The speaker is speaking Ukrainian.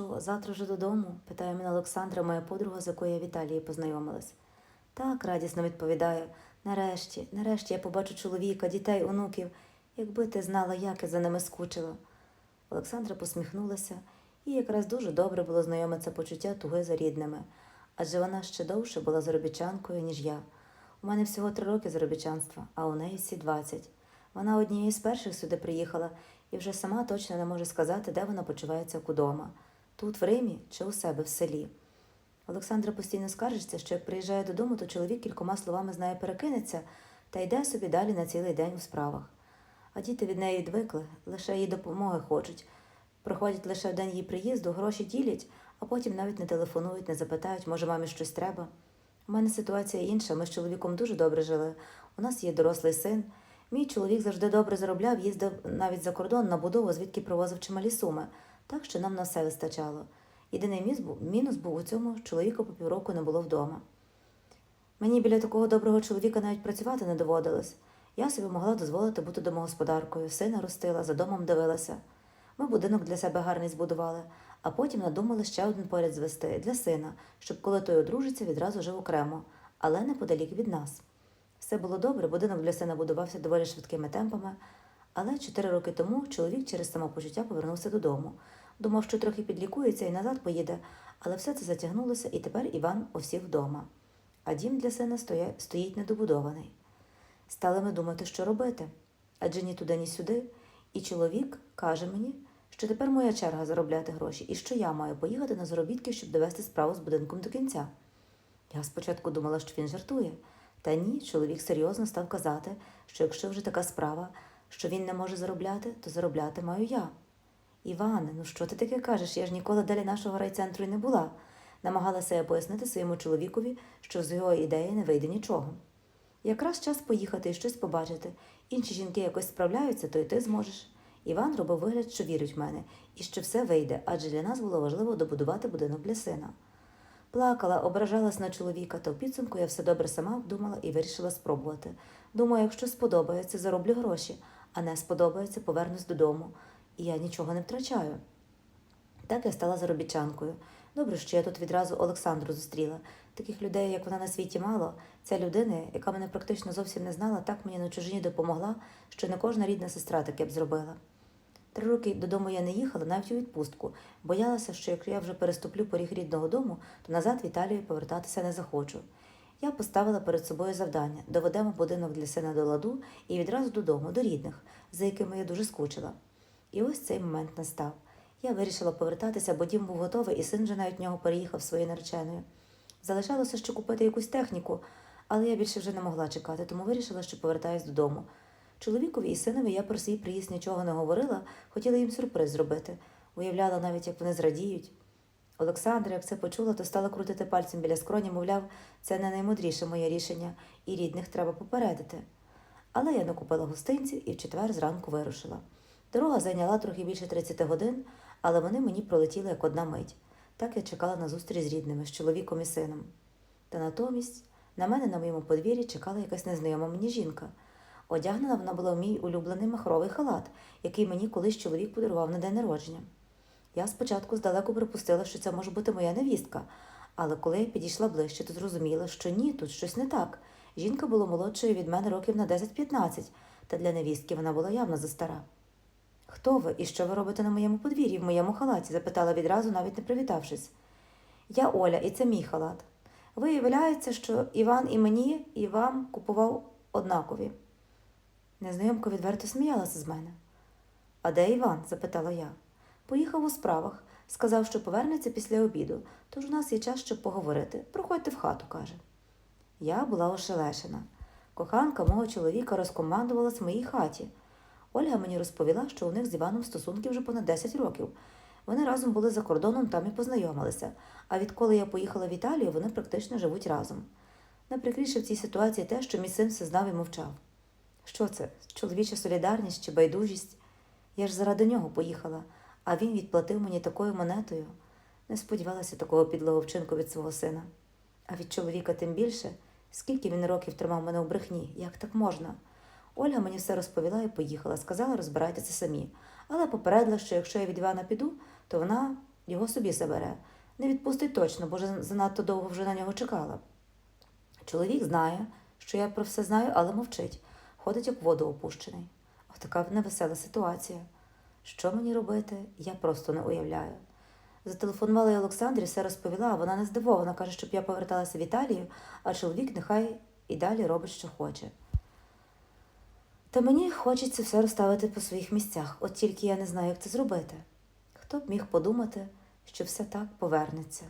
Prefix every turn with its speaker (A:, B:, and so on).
A: що, завтра вже додому? питає мене Олександра, моя подруга, з якою я в познайомилась. Так, радісно відповідає. Нарешті, нарешті я побачу чоловіка, дітей, онуків. Якби ти знала, як я за ними скучила. Олександра посміхнулася, і якраз дуже добре було знайоме почуття туги за рідними, адже вона ще довше була заробітчанкою, ніж я. У мене всього три роки заробітчанства, а у неї всі двадцять. Вона однією з перших сюди приїхала і вже сама точно не може сказати, де вона почувається удома тут, в Римі чи у себе в селі. Олександра постійно скаржиться, що як приїжджає додому, то чоловік кількома словами з нею перекинеться та йде собі далі на цілий день у справах. А діти від неї відвикли, лише її допомоги хочуть. Приходять лише в день її приїзду, гроші ділять, а потім навіть не телефонують, не запитають, може, мамі щось треба. У мене ситуація інша. Ми з чоловіком дуже добре жили. У нас є дорослий син. Мій чоловік завжди добре заробляв, їздив навіть за кордон на будову, звідки привозив чималі суми, так що нам на все вистачало. Єдиний мінус був, у цьому, чоловіка по півроку не було вдома. Мені біля такого доброго чоловіка навіть працювати не доводилось. Я собі могла дозволити бути домогосподаркою, сина ростила, за домом дивилася. Ми будинок для себе гарний збудували, а потім надумали ще один поряд звести для сина, щоб коли той одружиться, відразу жив окремо, але неподалік від нас. Все було добре, будинок для сина будувався доволі швидкими темпами, але чотири роки тому чоловік через самопочуття повернувся додому. Думав, що трохи підлікується і назад поїде, але все це затягнулося, і тепер Іван осів вдома. А дім для сина стоя... стоїть недобудований. Стали ми думати, що робити. Адже ні туди, ні сюди. І чоловік каже мені, що тепер моя черга заробляти гроші, і що я маю поїхати на заробітки, щоб довести справу з будинком до кінця. Я спочатку думала, що він жартує. Та ні, чоловік серйозно став казати, що якщо вже така справа, що він не може заробляти, то заробляти маю я. Іване, ну що ти таке кажеш? Я ж ніколи далі нашого райцентру й не була. Намагалася я пояснити своєму чоловікові, що з його ідеї не вийде нічого. Якраз час поїхати і щось побачити. Інші жінки якось справляються, то й ти зможеш. Іван робив вигляд, що вірить в мене, і що все вийде, адже для нас було важливо добудувати будинок для сина. Плакала, ображалась на чоловіка, та в підсумку я все добре сама обдумала і вирішила спробувати. Думаю, якщо сподобається, зароблю гроші, а не сподобається, повернусь додому, і я нічого не втрачаю. Так я стала заробітчанкою. Добре, що я тут відразу Олександру зустріла. Таких людей, як вона на світі, мало. Ця людина, яка мене практично зовсім не знала, так мені на чужині допомогла, що не кожна рідна сестра таке б зробила. Три роки додому я не їхала, навіть у відпустку. Боялася, що якщо я вже переступлю поріг рідного дому, то назад в Італію повертатися не захочу. Я поставила перед собою завдання доведемо будинок для сина до ладу і відразу додому, до рідних, за якими я дуже скучила. І ось цей момент настав. Я вирішила повертатися, бо дім був готовий, і син вже навіть в нього переїхав своєю нареченою. Залишалося ще купити якусь техніку, але я більше вже не могла чекати, тому вирішила, що повертаюсь додому. Чоловікові і синові я про свій приїзд нічого не говорила, хотіла їм сюрприз зробити. Уявляла навіть, як вони зрадіють. Олександра, як це почула, то стала крутити пальцем біля скроні, мовляв, це не наймудріше моє рішення, і рідних треба попередити. Але я накупила гостинців і в четвер зранку вирушила. Дорога зайняла трохи більше 30 годин, але вони мені пролетіли як одна мить. Так я чекала на зустріч з рідними, з чоловіком і сином. Та натомість на мене на моєму подвір'ї чекала якась незнайома мені жінка. Одягнена вона була в мій улюблений махровий халат, який мені колись чоловік подарував на день народження. Я спочатку здалеку припустила, що це може бути моя невістка, але коли я підійшла ближче, то зрозуміла, що ні, тут щось не так. Жінка була молодшою від мене років на 10-15, та для невістки вона була явно застара. Хто ви і що ви робите на моєму подвір'ї, в моєму халаті? запитала відразу, навіть не привітавшись. Я Оля, і це мій халат. Виявляється, що Іван і мені, і вам купував однакові. Незнайомка відверто сміялася з мене. А де Іван? запитала я. Поїхав у справах, сказав, що повернеться після обіду, тож у нас є час, щоб поговорити. Проходьте в хату, каже. Я була ошелешена. Коханка мого чоловіка розкомандувалась в моїй хаті. Ольга мені розповіла, що у них з Іваном стосунки вже понад 10 років. Вони разом були за кордоном, там і познайомилися. А відколи я поїхала в Італію, вони практично живуть разом. Найприкріше в цій ситуації те, що мій син все знав і мовчав. Що це? Чоловіча солідарність чи байдужість? Я ж заради нього поїхала, а він відплатив мені такою монетою. Не сподівалася такого підлого вчинку від свого сина. А від чоловіка тим більше, скільки він років тримав мене у брехні, як так можна? Ольга мені все розповіла і поїхала, сказала, розбирайтеся самі. Але попередила, що якщо я від Івана піду, то вона Його собі забере. Не відпустить точно, бо занадто довго вже на нього чекала. Чоловік знає, що я про все знаю, але мовчить, ходить як воду опущений. Ох, така невесела ситуація. Що мені робити, я просто не уявляю. Зателефонувала я Олександрі, все розповіла, а вона не здивована, каже, щоб я поверталася в Італію, а чоловік нехай і далі робить, що хоче. Та мені хочеться все розставити по своїх місцях, от тільки я не знаю, як це зробити. Хто б міг подумати, що все так повернеться.